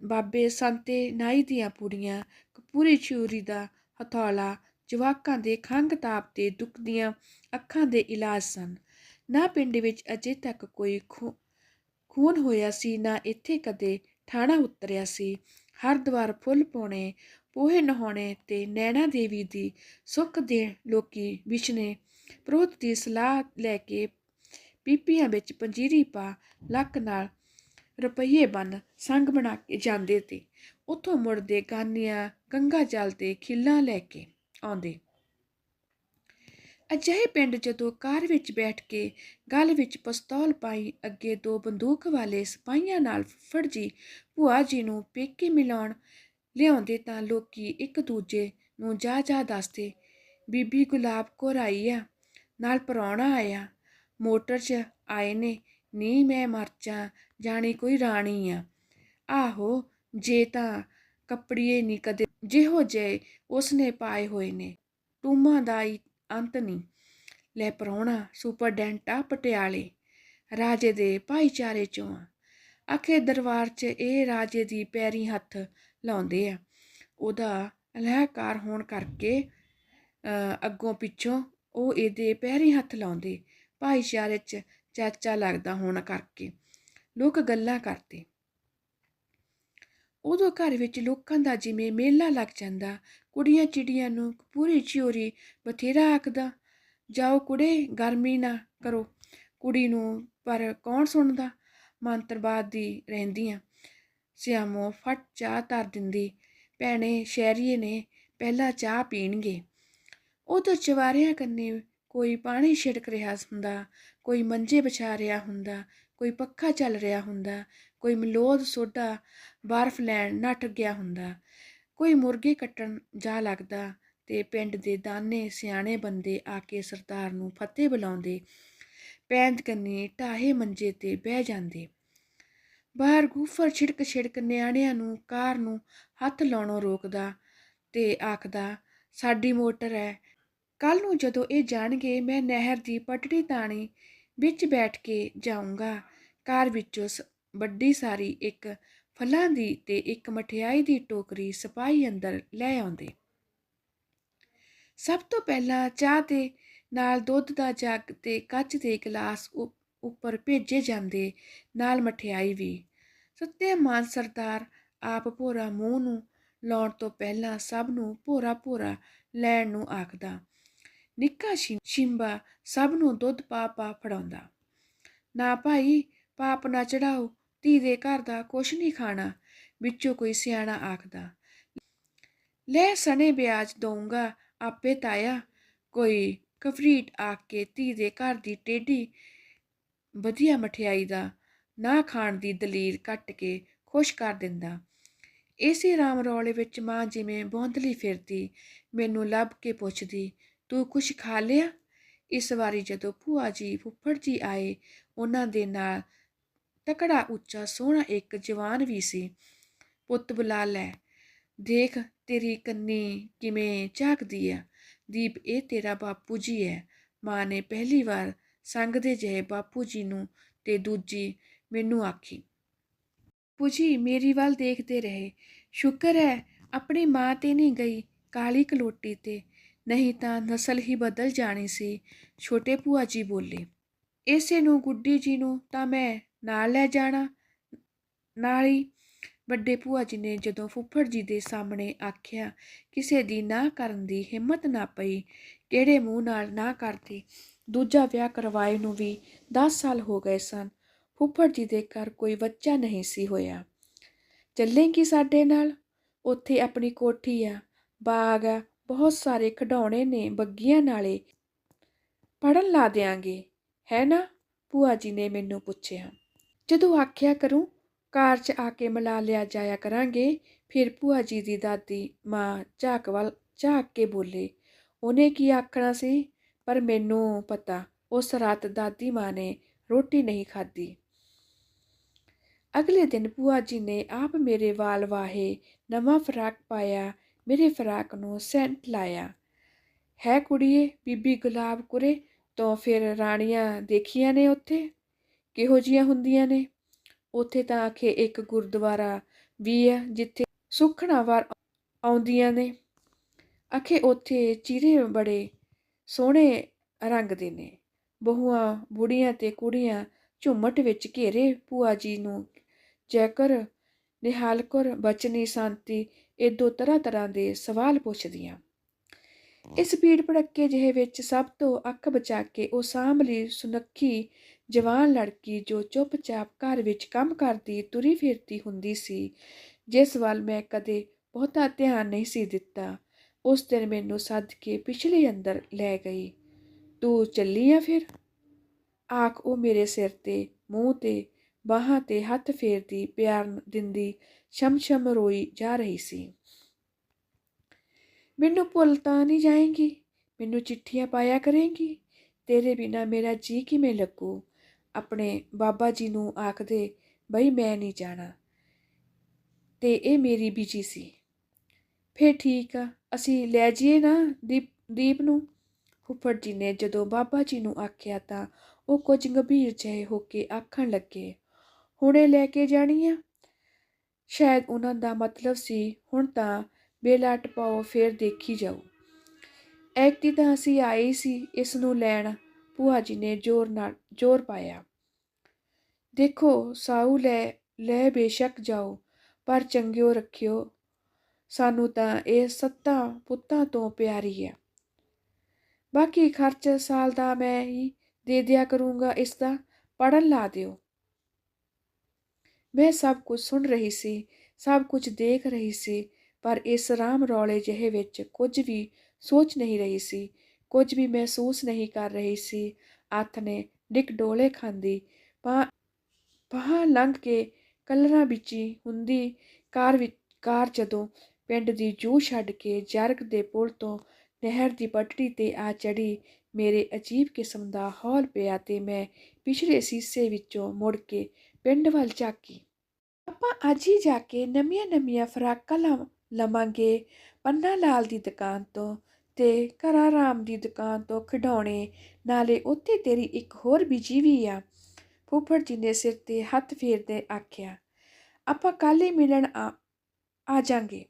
Speaker 1: ਬਾਬੇ ਸੰਤੇ ਨਾਈ ਦੀਆਂ ਪੂੜੀਆਂ, ਕਪੂਰੀ ਚੂਰੀ ਦਾ ਹਥੌਲਾ, ਜਵਾਕਾਂ ਦੇ ਖੰਘ ਤਾਪ ਤੇ ਦੁੱਖ ਦੀਆਂ ਅੱਖਾਂ ਦੇ ਇਲਾਜ ਸਨ। ਨਾ ਪਿੰਡ ਵਿੱਚ ਅਜੇ ਤੱਕ ਕੋਈ ਖੂ- ਖੂਨ ਹੋਇਆ ਸੀ, ਨਾ ਇੱਥੇ ਕਦੇ ਠਾਣਾ ਉਤਰਿਆ ਸੀ। ਹਰ ਦਵਾਰ ਫੁੱਲ ਪਾਉਣੇ ਪੋਹੇ ਨਹਾਉਣੇ ਤੇ ਨੈਣਾ ਦੇਵੀ ਦੀ ਸੁੱਖ ਦੇ ਲੋਕੀ ਵਿਸ਼ਨੇ ਪ੍ਰੋਤ ਦੀ ਸਲਾਹ ਲੈ ਕੇ ਪੀਪੀਆਂ ਵਿੱਚ ਪੰਜੀਰੀ ਪਾ ਲੱਕ ਨਾਲ ਰੁਪਈਏ ਬੰਨ ਸੰਗ ਬਣਾ ਕੇ ਜਾਂਦੇ ਤੇ ਉੱਥੋਂ ਮੁੜਦੇ ਗਾਨੀਆਂ ਗੰਗਾ ਜਲ ਤੇ ਖਿੱਲਾਂ ਲੈ ਕੇ ਆਉਂਦੇ। ਅਜਿਹੇ ਪਿੰਡ ਜਦੋਂ ਕਾਰ ਵਿੱਚ ਬੈਠ ਕੇ ਗਲ ਵਿੱਚ ਪਿਸਤੌਲ ਪਾਈ ਅੱਗੇ ਦੋ ਬੰਦੂਕ ਵਾਲੇ ਸਿਪਾਹੀਆਂ ਨਾਲ ਫੁੱਫੜ ਜੀ, ਭੂਆ ਜੀ ਨੂੰ ਪੇਕੇ ਮਿਲਾਉਣ ਲਿਆਉਂਦੇ ਤਾਂ ਲੋਕੀ ਇੱਕ ਦੂਜੇ ਨੂੰ ਜਾ ਜਾ ਦੱਸਦੇ, ਬੀਬੀ ਗੁਲਾਬ ਕੌਰ ਆਈ ਆ, ਨਾਲ ਪ੍ਰਾਹੁਣਾ ਆਇਆ, ਮੋਟਰ 'ਚ ਆਏ ਨੇ ਨੀ ਮੈਂ ਮਰ ਜਾ ਜਾਣੀ ਕੋਈ ਰਾਣੀ ਆ। ਆਹੋ, ਜੇ ਤਾਂ ਕੱਪੜੀਏ ਨਹੀਂ ਕਦੇ, ਜਿਹੋ ਜੇ ਉਸਨੇ ਪਾਏ ਹੋਏ ਨੇ, ਟੂਮਾਂ ਦਾ ਈ ਅੰਤ ਨਹੀਂ ਲੈ ਪ੍ਰਾਹੁਣਾ, ਸੁਪਰਡੈਂਟ ਆ ਪਟਿਆਲੇ, ਰਾਜੇ ਦੇ ਭਾਈਚਾਰੇ ਚੋਂ ਆ। ਆਖੇ ਦਰਬਾਰ 'ਚ ਇਹ ਰਾਜੇ ਦੀ ਪੈਰੀ ਹੱਥ ਲਾਉਂਦੇ ਆ। ਉਹਦਾ ਅਲਹਕਾਰ ਹੋਣ ਕਰਕੇ ਅਹ, ਅੱਗੋਂ ਪਿੱਛੋਂ ਉਹ ਇਹਦੇ ਪੈਰੀ ਹੱਥ ਲਾਉਂਦੇ। ਭਾਈਚਾਰੇ 'ਚ ਚਾਚਾ ਲੱਗਦਾ ਹੋਣ ਕਰਕੇ ਲੋਕ ਗੱਲਾਂ ਕਰਦੇ। ਉਦੋਂ ਘਰ ਵਿੱਚ ਲੋਕਾਂ ਦਾ ਜਿਵੇਂ ਮੇਲਾ ਲੱਗ ਜਾਂਦਾ ਕੁੜੀਆਂ ਚਿੜੀਆਂ ਨੂੰ ਪੂਰੀ ਚਿਉਰੀ ਬਥੇਰਾ ਆਖਦਾ ਜਾਓ ਕੁੜੇ ਗਰਮੀ ਨਾ ਕਰੋ। ਕੁੜੀ ਨੂੰ ਪਰ ਕੌਣ ਸੁਣਦਾ? ਮੰਤਰਬਾਦ ਦੀ ਰਹਿੰਦੀਆਂ ਸਿਆਮੋ ਫਟ ਚਾਹ ਧਰ ਦਿੰਦੀ, ਭੈਣੇ ਸ਼ਹਿਰੀਏ ਨੇ ਪਹਿਲਾਂ ਚਾਹ ਪੀਣਗੇ। ਉਦੋਂ ਚਵਾਰਿਆਂ ਕੰਨੇ ਕੋਈ ਪਾਣੀ ਛਿੜਕ ਰਿਹਾ ਹੁੰਦਾ, ਕੋਈ ਮੰਜੇ ਵਿਛਾ ਰਿਹਾ ਹੁੰਦਾ, ਕੋਈ ਪੱਖਾ ਚੱਲ ਰਿਹਾ ਹੁੰਦਾ, ਕੋਈ ਮਲੋਦ ਸੋਡਾ ਬਰਫ਼ ਲੈਣ ਨੱਠ ਗਿਆ ਹੁੰਦਾ, ਕੋਈ ਮੁਰਗੇ ਕੱਟਣ ਜਾ ਲੱਗਦਾ ਤੇ ਪਿੰਡ ਦੇ ਦਾਨੇ ਸਿਆਣੇ ਬੰਦੇ ਆ ਕੇ ਸਰਦਾਰ ਨੂੰ ਫਤਿਹ ਬੁਲਾਉਂਦੇ, ਪੈਂਦ ਕੰਨੀ ਢਾਹੇ ਮੰਜੇ ਤੇ ਬਹਿ ਜਾਂਦੇ। ਬਾਹਰ ਗੂਫਰ ਛਿੜਕ ਛਿੜਕ ਨਿਆਣਿਆਂ ਨੂੰ ਕਾਰ ਨੂੰ ਹੱਥ ਲਾਉਣੋਂ ਰੋਕਦਾ ਤੇ ਆਖਦਾ, ਸਾਡੀ ਮੋਟਰ ਹੈ ਕੱਲ ਨੂੰ ਜਦੋਂ ਇਹ ਜਾਣਗੇ, ਮੈਂ ਨਹਿਰ ਦੀ ਪਟੜੀ ਤਾਣੀ ਵਿੱਚ ਬੈਠ ਕੇ ਜਾਊਂਗਾ। ਕਾਰ ਵਿੱਚੋਂ ਸ- ਵੱਡੀ ਸਾਰੀ ਇੱਕ ਫਲਾਂ ਦੀ ਤੇ ਇੱਕ ਮਠਿਆਈ ਦੀ ਟੋਕਰੀ ਸਿਪਾਹੀ ਅੰਦਰ ਲੈ ਆਉਂਦੇ। ਸਭ ਤੋਂ ਪਹਿਲਾਂ ਚਾਹ ਤੇ ਨਾਲ ਦੁੱਧ ਦਾ ਜੱਗ ਤੇ ਕੱਚ ਦੇ ਗਲਾਸ ਉ- ਉੱਪਰ ਭੇਜੇ ਜਾਂਦੇ, ਨਾਲ ਮਠਿਆਈ ਵੀ। ਸੱਤੇ ਸਰਦਾਰ ਆਪ ਭੋਰਾ ਮੂੰਹ ਨੂੰ ਲਾਉਣ ਤੋਂ ਪਹਿਲਾਂ ਸਭ ਨੂੰ ਭੋਰਾ ਭੋਰਾ ਲੈਣ ਨੂੰ ਆਖਦਾ। ਨਿੱਕਾ ਸ਼ਿੰਬਾ ਸਭ ਨੂੰ ਦੁੱਧ ਪਾ ਪਾ ਫੜਾਉਂਦਾ। ਨਾ ਭਾਈ, ਪਾਪ ਨਾ ਚੜਾਓ, ਧੀ ਦੇ ਘਰ ਦਾ ਕੁਛ ਨਹੀਂ ਖਾਣਾ, ਵਿੱਚੋਂ ਕੋਈ ਸਿਆਣਾ ਆਖਦਾ। ਲੈ ਸਣੇ ਵਿਆਜ ਦਊਂਗਾ ਆਪੇ ਤਾਇਆ, ਕੋਈ ਕਫਰੀਟ ਆਖ ਕੇ ਧੀ ਦੇ ਘਰ ਦੀ ਟੇਢੀ ਵਧੀਆ ਮਠਿਆਈ ਦਾ ਨਾ ਖਾਣ ਦੀ ਦਲੀਲ ਕੱਟ ਕੇ ਖੁਸ਼ ਕਰ ਦਿੰਦਾ। ਇਸੇ ਰਾਮ ਰੌਲੇ ਵਿੱਚ ਮਾਂ ਜਿਵੇਂ ਬੌਂਦਲੀ ਫਿਰਦੀ, ਮੈਨੂੰ ਲੱਭ ਕੇ ਪੁੱਛਦੀ, ਤੂੰ ਕੁਛ ਖਾ ਲਿਆ? ਇਸ ਵਾਰੀ ਜਦੋਂ ਭੂਆ ਜੀ ਫੁੱਫੜ ਜੀ ਆਏ, ਉਹਨਾਂ ਦੇ ਨਾਲ ਤਕੜਾ, ਉੱਚਾ, ਸੋਹਣਾ ਇੱਕ ਜਵਾਨ ਵੀ ਸੀ। ਪੁੱਤ ਬੁਲਾ ਲੈ, ਦੇਖ ਤੇਰੀ ਕੰਨੀ ਕਿਵੇਂ ਝਾਕਦੀ ਆ, ਦੀਪ, ਇਹ ਤੇਰਾ ਬਾਪੂ ਜੀ ਹੈ। ਮਾਂ ਨੇ ਪਹਿਲੀ ਵਾਰ ਸੰਗ ਦੇ ਜਿਹੇ ਬਾਪੂ ਜੀ ਨੂੰ ਤੇ ਦੂਜੀ ਮੈਨੂੰ ਆਖੀ ਪੁਜੀ ਮੇਰੀ ਵੱਲ ਦੇਖਦੇ ਰਹੇ। ਸ਼ੁਕਰ ਹੈ, ਆਪਣੀ ਮਾਂ ਤੇ ਨਹੀਂ ਗਈ ਕਾਲੀ ਕਲੋਟੀ ਤੇ। ਨਹੀਂ ਤਾਂ ਨਸਲ ਹੀ ਬਦਲ ਜਾਣੀ ਸੀ, ਛੋਟੇ ਭੂਆ ਜੀ ਬੋਲੇ। ਇਸੇ ਨੂੰ ਗੁੱਡੀ ਜੀ ਨੂੰ ਤਾਂ ਮੈਂ ਨਾਲ ਲੈ ਜਾਣਾ। ਨਾਲ ਹੀ ਵੱਡੇ ਭੂਆ ਜੀ ਨੇ ਜਦੋਂ ਫੁੱਫੜ ਜੀ ਦੇ ਸਾਹਮਣੇ ਆਖਿਆ, ਕਿਸੇ ਦੀ ਨਾ ਕਰਨ ਦੀ ਹਿੰਮਤ ਨਾ ਪਈ, ਕਿਹੜੇ ਮੂੰਹ ਨਾਲ ਨਾ ਕਰਦੀ? ਦੂਜਾ ਵਿਆਹ ਕਰਵਾਏ ਨੂੰ ਵੀ 10 ਸਾਲ ਹੋ ਗਏ ਸਨ। ਫੁੱਫੜ ਜੀ ਦੇ ਘਰ ਕੋਈ ਬੱਚਾ ਨਹੀਂ ਸੀ ਹੋਇਆ। ਚੱਲੇਂਗੀ ਸਾਡੇ ਨਾਲ? ਉੱਥੇ ਆਪਣੀ ਕੋਠੀ ਆ, ਬਾਗ ਆ, ਬਹੁਤ ਸਾਰੇ ਖਿਡੌਣੇ ਨੇ ਬੱਗੀਆਂ ਨਾਲੇ। ਪੜਨ ਲਾ ਦਿਆਂਗੇ, ਹੈ ਨਾ? ਭੂਆ ਜੀ ਨੇ ਮੈਨੂੰ ਪੁੱਛਿਆ। ਜਦੋਂ ਆਖਿਆ ਕਰੂੰ, ਕਾਰ 'ਚ ਆ ਕੇ ਮਿਲਾ ਲਿਆ ਜਾਇਆ ਕਰਾਂਗੇ, ਫਿਰ ਭੂਆ ਜੀ ਦੀ ਦਾਦੀ ਮਾਂ ਝਾਕ ਵੱਲ ਝਾਕ ਕੇ ਬੋਲੇ, ਉਹਨੇ ਕੀ ਆਖਣਾ ਸੀ? ਪਰ ਮੈਨੂੰ ਪਤਾ, ਉਸ ਰਾਤ ਦਾਦੀ ਮਾਂ ਨੇ ਰੋਟੀ ਨਹੀਂ ਖਾਧੀ। ਅਗਲੇ ਦਿਨ ਭੂਆ ਜੀ ਨੇ ਆਪ ਮੇਰੇ ਵਾਲ ਵਾਹੇ, ਨਵਾਂ ਫਰਾਕ ਪਾਇਆ, ਮੇਰੇ ਫਰਾਕ ਨੂੰ ਸੈਂਟ ਲਾਇਆ। ਹੈ ਕੁੜੀਏ, ਬੀਬੀ ਗੁਲਾਬ ਕੁਰੇ, ਤੋਂ ਫਿਰ ਰਾਣੀਆਂ ਦੇਖੀਆਂ ਨੇ ਉੱਥੇ? ਕਿਹੋ ਜੀਆਂ ਹੁੰਦੀਆਂ ਨੇ? ਉੱਥੇ ਤਾਂ ਆਖੇ ਇੱਕ ਗੁਰਦੁਆਰਾ ਵੀ ਹੈ ਜਿੱਥੇ ਸੁਖਣਾ ਵਾਰ ਆਉਂਦੀਆਂ ਨੇ। ਆਖੇ ਉੱਥੇ ਚੀਰੇ ਬੜੇ ਸੋਹਣੇ ਰੰਗ ਦੇ ਨੇ। ਬਹੂਆਂ, ਬੁੜੀਆਂ ਤੇ ਕੁੜੀਆਂ ਝੁੰਮਟ ਵਿੱਚ ਘੇਰੇ ਭੂਆ ਜੀ ਨੂੰ ਜੈਕਰ ਨਿਹਾਲਕਰ ਬਚਨੀ, ਸ਼ਾਂਤੀ ਇਦੋਂ ਤਰ੍ਹਾਂ ਤਰ੍ਹਾਂ ਦੇ ਸਵਾਲ ਪੁੱਛਦੀਆਂ। ਇਸ ਭੀੜ ਭੜੱਕੇ ਜਿਹੇ ਵਿੱਚ ਸਭ ਤੋਂ ਅੱਖ ਬਚਾ ਕੇ ਉਹ ਸਾਂਭਲੀ ਸੁਨੱਖੀ ਜਵਾਨ ਲੜਕੀ ਜੋ ਚੁੱਪਚਾਪ ਘਰ ਵਿੱਚ ਕੰਮ ਕਰਦੀ ਤੁਰੀ ਫਿਰਦੀ ਹੁੰਦੀ ਸੀ, ਜਿਸ ਵੱਲ ਮੈਂ ਕਦੇ ਬਹੁਤਾ ਧਿਆਨ ਨਹੀਂ ਸੀ ਦਿੱਤਾ। ਉਸ ਦਿਨ ਮੈਨੂੰ ਸੱਦ ਕੇ ਪਿਛਲੇ ਅੰਦਰ ਲੈ ਗਈ। ਤੂੰ ਚੱਲੀ ਆ ਫਿਰ? ਆਖ ਉਹ ਮੇਰੇ ਸਿਰ ਤੇ, ਮੂੰਹ ਤੇ, ਬਾਹਾਂ ਤੇ ਹੱਥ ਫੇਰਦੀ ਪਿਆਰ ਦਿੰਦੀ ਛਮਛਮ ਰੋਈ ਜਾ ਰਹੀ ਸੀ। ਮੈਨੂੰ ਭੁੱਲ ਤਾਂ ਨਹੀਂ ਜਾਏਗੀ? ਮੈਨੂੰ ਚਿੱਠੀਆਂ ਪਾਇਆ ਕਰੇਗੀ? ਤੇਰੇ ਬਿਨਾ ਮੇਰਾ ਜੀ ਕਿਵੇਂ ਲੱਗੂ? ਆਪਣੇ ਬਾਬਾ ਜੀ ਨੂੰ ਆਖਦੇ, ਬਈ ਮੈਂ ਨਹੀਂ ਜਾਣਾ। ਤੇ ਇਹ ਮੇਰੀ ਬੀਜੀ ਸੀ। ਫੇਰ ਠੀਕ ਆ, ਅਸੀਂ ਲੈ ਜਾਈਏ ਨਾ ਦੀਪ ਦੀਪ ਨੂੰ? ਫੁੱਫੜ ਜੀ ਨੇ ਜਦੋਂ ਬਾਬਾ ਜੀ ਨੂੰ ਆਖਿਆ ਤਾਂ ਉਹ ਕੁਝ ਗੰਭੀਰ ਜਿਹੇ ਹੋ ਕੇ ਆਖਣ ਲੱਗੇ, ਹੁਣੇ ਲੈ ਕੇ ਜਾਣੀ ਆ? ਸ਼ਾਇਦ ਉਹਨਾਂ ਦਾ ਮਤਲਬ ਸੀ, ਹੁਣ ਤਾਂ ਬੇਲਾ ਟਪਾਓ, ਫੇਰ ਦੇਖੀ ਜਾਓ। ਐਕਟੀ ਤਾਂ ਅਸੀਂ ਆਏ ਸੀ ਇਸ ਨੂੰ ਲੈਣ, ਭੂਆ ਜੀ ਨੇ ਜ਼ੋਰ ਨਾਲ, ਜ਼ੋਰ ਪਾਇਆ। ਦੇਖੋ, ਸਾਊ ਲੈ ਲੈ ਬੇਸ਼ੱਕ ਜਾਓ, ਪਰ ਚੰਗਿਓ ਰੱਖਿਓ ਸਾਨੂੰ ਤਾਂ ਇਹ ਸੱਤਾ ਪੁੱਤਾਂ ਤੋਂ ਪਿਆਰੀ ਹੈ। ਬਾਕੀ ਖਰਚ ਸਾਲ ਦਾ ਮੈਂ ਹੀ ਦੇ ਦਿਆ ਕਰੂੰਗਾ ਇਸ ਦਾ ਪੜਨ ਲਾ ਦਿਓ। ਮੈਂ ਸਭ ਕੁਝ ਸੁਣ ਰਹੀ ਸੀ, ਸਭ ਕੁਝ ਦੇਖ ਰਹੀ ਸੀ, ਪਰ ਇਸ ਰਾਮ ਰੌਲੇ ਜਿਹੇ ਵਿੱਚ ਕੁਝ ਵੀ ਸੋਚ ਨਹੀਂ ਰਹੀ ਸੀ, ਕੁਝ ਵੀ ਮਹਿਸੂਸ ਨਹੀਂ ਕਰ ਰਹੀ ਸੀ। ਅੱਥ ਨੇ ਡਿਕ ਡੋਲੇ ਖਾਂਦੀ ਪਾ ਪਹਾ ਲੰਘ ਕੇ ਕਲਰਾਂ ਵਿੱਚ ਹੁੰਦੀ ਕਾਰ ਵਿੱਚ ਕਾਰ ਜਦੋਂ ਪਿੰਡ ਦੀ ਜੂ ਛੱਡ ਕੇ ਜਰਗ ਦੇ ਪੁਲ ਤੋਂ ਨਹਿਰ ਦੀ ਪਟੜੀ ਤੇ ਆ ਚੜੀ। ਮੇਰੇ ਅਜੀਬ ਕਿਸਮ ਦਾ ਹੌਲ ਪਿਆ ਤੇ ਮੈਂ ਪਿਛਲੇ ਸੀਸੇ ਵਿੱਚੋਂ ਮੁੜ ਕੇ ਪਿੰਡ ਵੱਲ ਝਾਕੀ। ਆਪਾਂ ਅੱਜ ਹੀ ਜਾ ਕੇ ਨਵੀਆਂ ਨਵੀਆਂ ਫਰਾਕਾਂ ਲਵ- ਲਵਾਂਗੇ। ਪੰਨਾ ਲਾਲ ਦੀ ਦੁਕਾਨ ਤੋਂ ਤੇ ਘਰਾ ਰਾਮ ਦੀ ਦੁਕਾਨ ਤੋਂ ਖਿਡੌਣੇ। ਨਾਲੇ ਉੱਥੇ ਤੇਰੀ ਇੱਕ ਹੋਰ ਬੀਜੀ ਵੀ ਆ। ਫੁੱਫੜ ਜੀ ਨੇ ਸਿਰ ਤੇ ਹੱਥ ਫੇਰਦੇ ਆਖਿਆ, ਆਪਾਂ ਕੱਲ੍ਹ ਹੀ ਮਿਲਣ ਆ ਆ ਜਾਾਂਗੇ।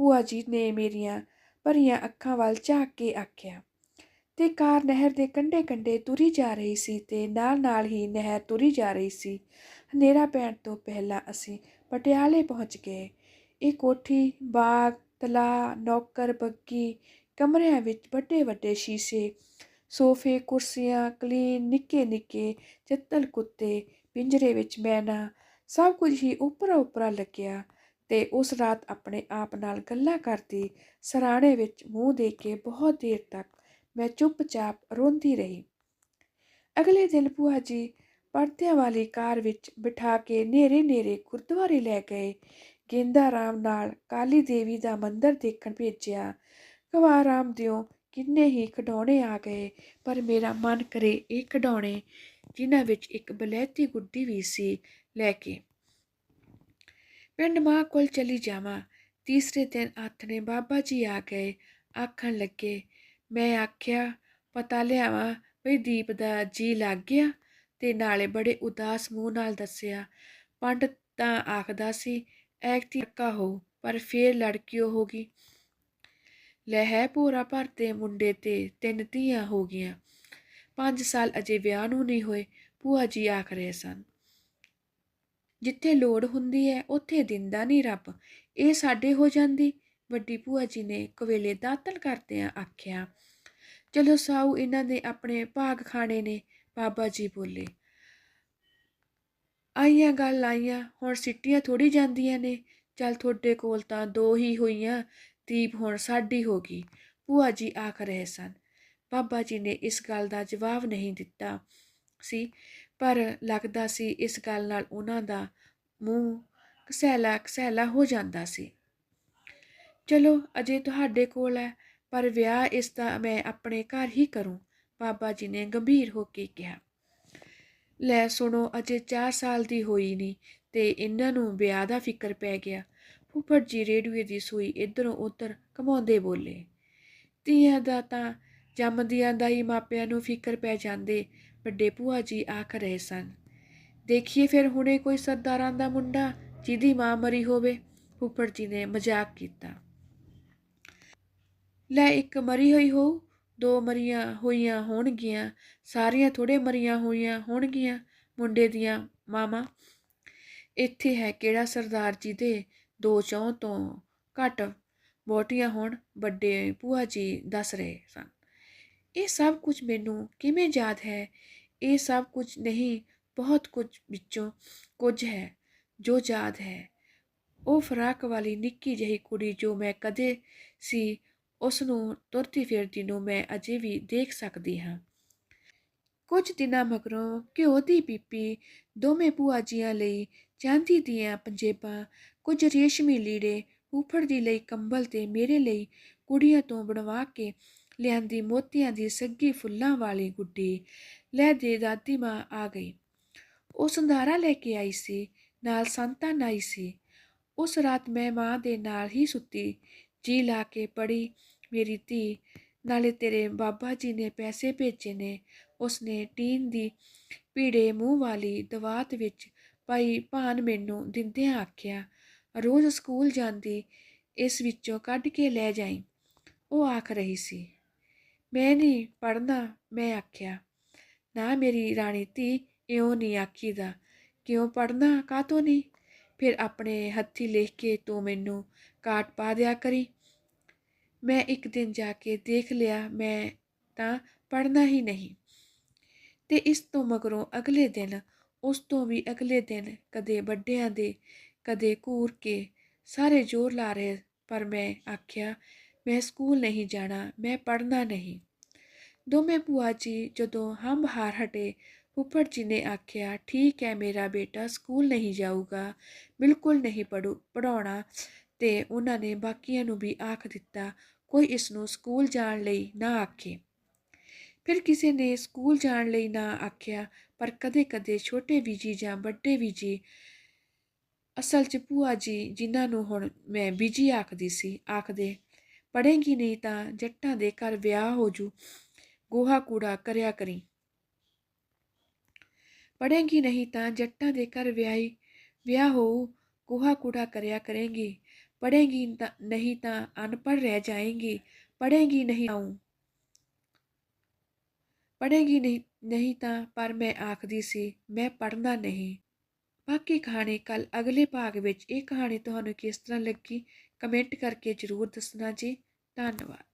Speaker 1: ਭੂਆ ਜੀ ਨੇ ਮੇਰੀਆਂ ਭਰੀਆਂ ਅੱਖਾਂ ਵੱਲ ਝਾਕ ਕੇ ਆਖਿਆ, ਤੇ ਕਾਰ ਨਹਿਰ ਦੇ ਕੰਢੇ ਕੰਢੇ ਤੁਰੀ ਜਾ ਰਹੀ ਸੀ ਤੇ ਨਾਲ ਨਾਲ ਹੀ ਨਹਿਰ ਤੁਰੀ ਜਾ ਰਹੀ ਸੀ। ਹਨੇਰਾ ਪੈਣ ਤੋਂ ਪਹਿਲਾਂ ਅਸੀਂ ਪਟਿਆਲੇ ਪਹੁੰਚ ਗਏ। ਇਹ ਕੋਠੀ, ਬਾਗ ਤਲਾ ਨੌਕਰ, ਬੱਗੀ, ਕਮਰਿਆਂ ਵਿੱਚ ਵੱਡੇ ਵੱਡੇ ਸ਼ੀਸ਼ੇ, ਸੋਫੇ, ਕੁਰਸੀਆਂ, ਕਲੀਨ ਨਿੱਕੇ ਨਿੱਕੇ ਚੱਤਲ ਕੁੱਤੇ, ਪਿੰਜਰੇ ਵਿੱਚ ਮੈਨਾ, ਸਭ ਕੁਝ ਹੀ ਉਪਰਾ ਉਪਰਾ ਲੱਗਿਆ। ਤੇ ਉਸ ਰਾਤ ਆਪਣੇ ਆਪ ਨਾਲ ਗੱਲਾਂ ਕਰਦੀ ਸਰਾਣੇ ਵਿੱਚ ਮੂੰਹ ਦੇ ਕੇ ਬਹੁਤ ਦੇਰ ਤੱਕ ਮੈਂ ਚੁੱਪਚਾਪ ਰੋਂਦੀ ਰਹੀ। ਅਗਲੇ ਦਿਨ ਭੂਆ ਜੀ ਪਰਦਿਆਂ ਵਾਲੀ ਕਾਰ ਵਿੱਚ ਬਿਠਾ ਕੇ ਨੇਰੇ ਨੇਰੇ ਗੁਰਦੁਆਰੇ ਲੈ ਗਏ। ਗੇਂਦਾ ਰਾਮ ਨਾਲ ਕਾਲੀ ਦੇਵੀ ਦਾ ਮੰਦਿਰ ਦੇਖਣ ਭੇਜਿਆ। ਕਵਾਰਾਮ ਦਿਓ, ਕਿੰਨੇ ਹੀ ਖਿਡੌਣੇ ਆ ਗਏ, ਪਰ ਮੇਰਾ ਮਨ ਕਰੇ ਇਹ ਖਿਡੌਣੇ ਜਿਨ੍ਹਾਂ ਵਿੱਚ ਇੱਕ ਬਲੈਤੀ ਗੁੱਡੀ ਵੀ ਸੀ ਲੈ ਕੇ। ਪਿੰਡ ਮਾਂ ਕੋਲ ਚਲੀ ਜਾਵਾਂ। ਤੀਸਰੇ ਦਿਨ ਹੱਥ ਨੇ ਬਾਬਾ ਜੀ ਆ ਗਏ। ਆਖਣ ਲੱਗੇ, ਮੈਂ ਆਖਿਆ, ਪਤਾ ਲਿਆਵਾਂ ਵੀ ਦੀਪ ਦਾ ਜੀ ਲੱਗ ਗਿਆ? ਤੇ ਨਾਲੇ ਬੜੇ ਉਦਾਸ ਮੂੰਹ ਨਾਲ ਦੱਸਿਆ ਪੰਡਤ ਤਾਂ ਆਖਦਾ ਸੀ ਐਕਟੀ ਟੱਕਾ ਹੋ, ਪਰ ਫੇਰ ਲੜਕੀ ਹੋ ਗਈ। ਲਹਿ ਹੈ ਪੂਰਾ ਭਰਤੇ ਮੁੰਡੇ ਤੇ ਤਿੰਨ ਧੀਆਂ ਹੋ ਗਈਆਂ। ਪੰਜ ਸਾਲ ਅਜੇ ਵਿਆਹ ਨੂੰ ਨਹੀਂ ਹੋਏ, ਭੂਆ ਜੀ ਆਖ ਰਹੇ ਸਨ। ਜਿੱਥੇ ਲੋੜ ਹੁੰਦੀ ਹੈ, ਉੱਥੇ ਦਿੰਦਾ ਨਹੀਂ ਰੱਬ। ਇਹ ਸਾਡੇ ਹੋ ਜਾਂਦੀ। ਵੱਡੀ ਭੂਆ ਜੀ ਨੇ ਕਵੇਲੇ ਦਾਤਲ ਕਰਦਿਆਂ ਆਖਿਆ, ਚਲੋ ਸਾਊ, ਇਹਨਾਂ ਦੇ ਆਪਣੇ ਭਾਗ ਖਾਣੇ ਨੇ। ਬਾਬਾ ਜੀ ਬੋਲੇ, ਆਈਆਂ ਗੱਲ ਆਈਆਂ, ਹੁਣ ਸਿੱਟੀਆਂ ਥੋੜੀ ਜਾਂਦੀਆਂ ਨੇ। ਚੱਲ ਤੁਹਾਡੇ ਕੋਲ ਤਾਂ ਦੋ ਹੀ ਹੋਈਆਂ ਦੀਪ ਹੁਣ ਸਾਡੀ ਹੋ ਗਈ। ਭੂਆ ਜੀ ਆਖ ਰਹੇ ਸਨ। ਬਾਬਾ ਜੀ ਨੇ ਇਸ ਗੱਲ ਦਾ ਜਵਾਬ ਨਹੀਂ ਦਿੱਤਾ। ਸੀ ਪਰ ਲੱਗਦਾ ਸੀ ਇਸ ਗੱਲ ਨਾਲ ਉਹਨਾਂ ਦਾ ਮੂੰਹ ਕਸੈਲਾ ਕਸੈਲਾ ਹੋ ਜਾਂਦਾ ਸੀ। ਚਲੋ, ਅਜੇ ਤੁਹਾਡੇ ਕੋਲ ਹੈ, ਪਰ ਵਿਆਹ ਇਸ ਦਾ ਮੈਂ ਆਪਣੇ ਘਰ ਹੀ ਕਰੂੰ, ਬਾਬਾ ਜੀ ਨੇ ਗੰਭੀਰ ਹੋ ਕੇ ਕਿਹਾ। ਲੈ ਸੁਣੋ, ਅਜੇ 4 ਸਾਲ ਦੀ ਹੋਈ ਨਹੀਂ ਤੇ ਇਹਨਾਂ ਨੂੰ ਵਿਆਹ ਦਾ ਫਿਕਰ ਪੈ ਗਿਆ। ਫੁੱਫੜ ਜੀ ਰੇਡੀਓ ਦੀ ਸੂਈ ਇਧਰੋਂ ਉਧਰ ਕਮਾਉਂਦੇ ਬੋਲੇ, ਧੀਆਂ ਦਾ ਤਾਂ ਜੰਮਦੀਆਂ ਦਾ ਹੀ ਮਾਪਿਆਂ ਨੂੰ ਫਿਕਰ ਪੈ ਜਾਂਦੇ ਵੱਡੇ ਭੂਆ ਜੀ ਆਖ ਰਹੇ ਸਨ। ਦੇਖੀਏ ਫਿਰ ਹੁਣੇ ਕੋਈ ਸਰਦਾਰਾਂ ਦਾ ਮੁੰਡਾ ਜਿਹਦੀ ਮਾਂ ਮਰੀ ਹੋਵੇ, ਫੁੱਫੜ ਜੀ ਨੇ ਮਜ਼ਾਕ ਕੀਤਾ। ਲੈ ਇੱਕ ਮਰੀ ਹੋਈ ਹੋ ਦੋ ਮਰੀਆਂ ਹੋਈਆਂ ਹੋਣਗੀਆਂ, ਸਾਰੀਆਂ ਥੋੜੇ ਮਰੀਆਂ ਹੋਈਆਂ ਹੋਣਗੀਆਂ ਮੁੰਡੇ ਦੀਆਂ ਮਾਮਾ ਇੱਥੇ ਹੈ ਕਿਹੜਾ ਸਰਦਾਰ ਜੀ ਦੇ ਦੋ ਚੌਂ ਤੋਂ ਘੱਟ ਬੋਟੀਆਂ ਹੋਣ? ਵੱਡੇ ਭੂਆ ਜੀ ਦੱਸ ਰਹੇ ਸਨ। ਇਹ ਸਭ ਕੁਝ ਮੈਨੂੰ ਕਿਵੇਂ ਯਾਦ ਹੈ ਇਹ ਸਭ ਕੁਝ ਨਹੀਂ ਬਹੁਤ ਕੁਝ ਵਿੱਚੋਂ ਕੁਝ ਹੈ ਜੋ ਯਾਦ ਹੈ ਉਹ ਫਰਾਕ ਵਾਲੀ ਨਿੱਕੀ ਜਿਹੀ ਕੁੜੀ ਜੋ ਮੈਂ ਕਦੇ ਸੀ ਉਸ ਨੂੰ ਤੁਰਦੀ ਫਿਰਦੀ ਨੂੰ ਮੈਂ ਅਜੇ ਵੀ ਦੇਖ ਸਕਦੀ ਹਾਂ ਕੁਝ ਦਿਨਾਂ ਮਗਰੋਂ ਘਿਓ ਦੀ ਪੀਪੀ ਦੋਵੇਂ ਭੂਆ ਜੀਆਂ ਲਈ ਚਾਂਦੀ ਦੀਆਂ ਪੰਜੇਬਾਂ ਕੁਝ ਰੇਸ਼ਮੀ ਲੀੜੇ ਫੁੱਫੜ ਦੀ ਲਈ ਕੰਬਲ ਤੇ ਮੇਰੇ ਲਈ ਕੁੜੀਆਂ ਤੋਂ ਬਣਵਾ ਕੇ ਲਿਆਂਦੀ ਮੋਤੀਆਂ ਦੀ ਸੱਗੀ ਫੁੱਲਾਂ ਵਾਲੀ ਗੁੱਡੀ ਲੈ ਦੇ ਦਾਦੀ ਮਾਂ ਆ ਗਈ। ਉਹ ਸੰਧਾਰਾ ਲੈ ਕੇ ਆਈ ਸੀ, ਨਾਲ ਸੰਤਾ ਨਾਈ ਸੀ। ਉਸ ਰਾਤ ਮੈਂ ਮਾਂ ਦੇ ਨਾਲ ਹੀ ਸੁੱਤੀ, ਜੀ ਲਾ ਕੇ ਪੜੀ, ਮੇਰੀ ਧੀ, ਨਾਲੇ ਤੇਰੇ ਬਾਬਾ ਜੀ ਨੇ ਪੈਸੇ ਭੇਜੇ ਨੇ ਉਸਨੇ ਟੀਨ ਦੀ ਪੀੜੇ ਮੂੰਹ ਵਾਲੀ ਦਵਾਤ ਵਿੱਚ ਪਾਈ ਭਾਨ ਮੈਨੂੰ ਦਿੰਦਿਆਂ ਆਖਿਆ, ਰੋਜ਼ ਸਕੂਲ ਜਾਂਦੀ, ਇਸ ਵਿੱਚੋਂ ਕੱਢ ਕੇ ਲੈ ਜਾਈ। ਉਹ ਆਖ ਰਹੀ ਸੀ। ਮੈਂ ਨਹੀਂ ਪੜਨਾ ਮੈਂ ਆਖਿਆ। ਨਾ ਮੇਰੀ ਰਾਣੀ ਧੀ ਇਉਂ ਨਹੀਂ ਆਖੀਦਾ। ਕਿਉਂ ਪੜਨਾ ਕਾਤੋਂ ਨਹੀਂ? ਫਿਰ ਆਪਣੇ ਹੱਥੀ ਲਿਖ ਕੇ ਤੂੰ ਮੈਨੂੰ ਕਾਟ ਪਾ ਦਿਆ ਕਰੀ। ਮੈਂ ਇੱਕ ਦਿਨ ਜਾ ਕੇ ਦੇਖ ਲਿਆ, ਮੈਂ ਤਾਂ ਪੜਨਾ ਹੀ ਨਹੀਂ। ਤੇ ਇਸ ਤੋਂ ਮਗਰੋਂ ਅਗਲੇ ਦਿਨ, ਉਸ ਤੋਂ ਵੀ ਅਗਲੇ ਦਿਨ ਕਦੇ ਵੱਡਿਆਂ ਦੇ, ਕਦੇ ਘੂਰ ਕੇ ਸਾਰੇ ਜ਼ੋਰ ਲਾ ਰਹੇ, ਪਰ ਮੈਂ ਆਖਿਆ ਮੈਂ ਸਕੂਲ ਨਹੀਂ ਜਾਣਾ, ਮੈਂ ਪੜ੍ਹਨਾ ਨਹੀਂ। ਦੋਵੇਂ ਭੂਆ ਜੀ ਜਦੋਂ ਹੰਬ ਹਾਰ ਹਟੇ, ਫੁੱਫੜ ਜੀ ਨੇ ਆਖਿਆ, ਠੀਕ ਹੈ ਮੇਰਾ ਬੇਟਾ, ਸਕੂਲ ਨਹੀਂ ਜਾਊਗਾ, ਬਿਲਕੁਲ ਨਹੀਂ ਪੜੂ ਪੜਾਉਣਾ ਤੇ ਉਹਨਾਂ ਨੇ ਬਾਕੀਆਂ ਨੂੰ ਵੀ ਆਖ ਦਿੱਤਾ, ਕੋਈ ਇਸ ਨੂੰ ਸਕੂਲ ਜਾਣ ਲਈ ਨਾ ਆਖੇ। ਫਿਰ ਕਿਸੇ ਨੇ ਸਕੂਲ ਜਾਣ ਲਈ ਨਾ ਆਖਿਆ, ਪਰ ਕਦੇ-ਕਦੇ ਛੋਟੇ ਵੀ ਜੀ ਜਾਂ ਵੱਡੇ ਵੀ ਜੀ ਅਸਲ 'ਚ ਭੂਆ ਜੀ ਜਿਨ੍ਹਾਂ ਨੂੰ ਹੁਣ ਮੈਂ ਬੀਜੀ ਆਖਦੀ ਸੀ, ਆਖਦੇ ਪੜੇਗੀ ਨਹੀਂ ਤਾਂ ਜੱਟਾਂ ਦੇ ਘਰ ਵਿਆਹ ਹੋ ਜੂ। ਗੋਹਾ ਕੂੜਾ ਕਰਿਆ ਕਰੀ। ਪੜੇਗੀ ਨਹੀਂ ਤਾਂ ਜੱਟਾਂ ਦੇ ਘਰ ਵਿਆਹੀ, ਵਿਆਹ ਹੋ ਗੋਹਾ ਕੂੜਾ ਕਰਿਆ ਕਰੇਗੀ। ਪੜੇਗੀ ਨਹੀਂ ਤਾਂ ਅਨਪੜ੍ਹ ਰਹਿ ਜਾਏਗੀ। ਪੜੇਗੀ ਨਹੀਂ ਆਉਂ ਪੜ੍ਹੇਗੀ ਨਹੀਂ ਨਹੀਂ ਤਾਂ ਪਰ ਮੈਂ ਆਖਦੀ ਸੀ, ਮੈਂ ਪੜਨਾ ਨਹੀਂ। ਬਾਕੀ ਕਹਾਣੀ ਕੱਲ ਅਗਲੇ ਭਾਗ ਵਿੱਚ ਇਹ ਕਹਾਣੀ ਤੁਹਾਨੂੰ ਕਿਸ ਤਰ੍ਹਾਂ ਲੱਗੀ ਕਮੈਂਟ ਕਰਕੇ ਜ਼ਰੂਰ ਦੱਸਣਾ ਜੀ ਧੰਨਵਾਦ।